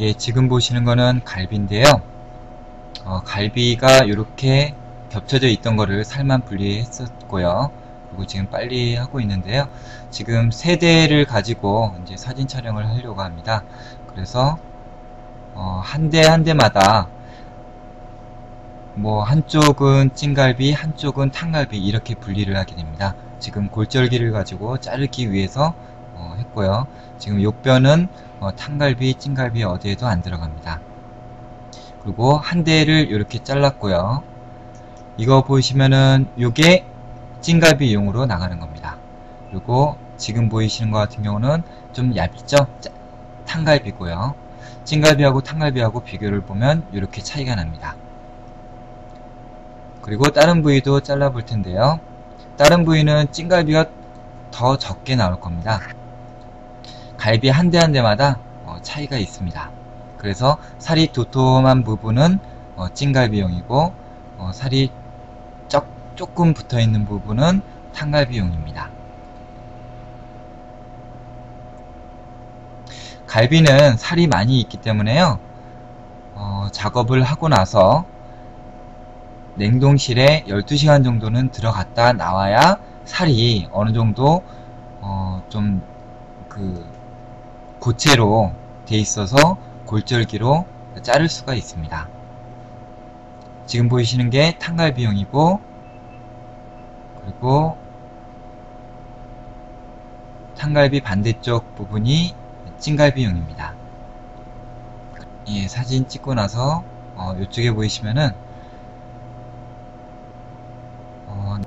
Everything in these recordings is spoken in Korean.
예, 지금 보시는 거는 갈비인데요. 어, 갈비가 이렇게 겹쳐져 있던 거를 살만 분리했었고요. 그리고 지금 빨리 하고 있는데요. 지금 세 대를 가지고 이제 사진 촬영을 하려고 합니다. 그래서 어, 한 대 한 대마다 뭐 한쪽은 찐갈비, 한쪽은 탕갈비 이렇게 분리를 하게 됩니다. 지금 골절기를 가지고 자르기 위해서 어, 했고요. 지금 욕변은 어, 탕갈비, 찐갈비 어디에도 안 들어갑니다. 그리고 한 대를 이렇게 잘랐고요. 이거 보시면은 요게 찐갈비용으로 나가는 겁니다. 그리고 지금 보이시는 것 같은 경우는 좀 얇죠? 탕갈비고요. 찐갈비하고 탕갈비하고 비교를 보면 이렇게 차이가 납니다. 그리고 다른 부위도 잘라 볼 텐데요. 다른 부위는 찐갈비가 더 적게 나올 겁니다. 갈비 한 대 한 대마다 어, 차이가 있습니다. 그래서 살이 도톰한 부분은 어, 찐갈비용이고 어, 살이 쩍, 조금 붙어 있는 부분은 탕갈비용입니다. 갈비는 살이 많이 있기 때문에요. 어, 작업을 하고 나서 냉동실에 12시간 정도는 들어갔다 나와야 살이 어느 정도 어, 좀그 고체로 돼 있어서 골절기로 자를 수가 있습니다. 지금 보이시는 게 탕갈비용이고 그리고 탕갈비 반대쪽 부분이 찐갈비용입니다. 예, 사진 찍고 나서 어, 이쪽에 보이시면은 어,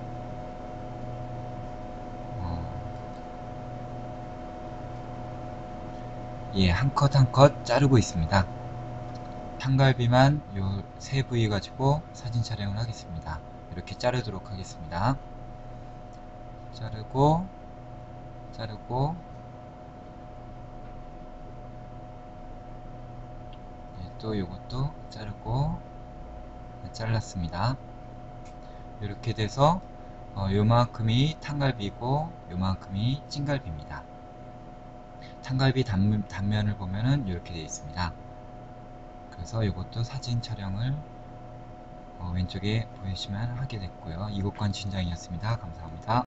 어, 예, 한 컷 한 컷 자르고 있습니다. 탕갈비만 요 세 부위 가지고 사진 촬영을 하겠습니다. 이렇게 자르도록 하겠습니다. 자르고 자르고 또 이것도 자르고 잘랐습니다. 이렇게 돼서 어, 요만큼이 탕갈비고 요만큼이 찐갈비입니다. 탕갈비 단, 단면을 보면은 이렇게 되어 있습니다. 그래서 이것도 사진 촬영을 어, 왼쪽에 보이시면 하게 됐고요. 이곳관 진장이었습니다. 감사합니다.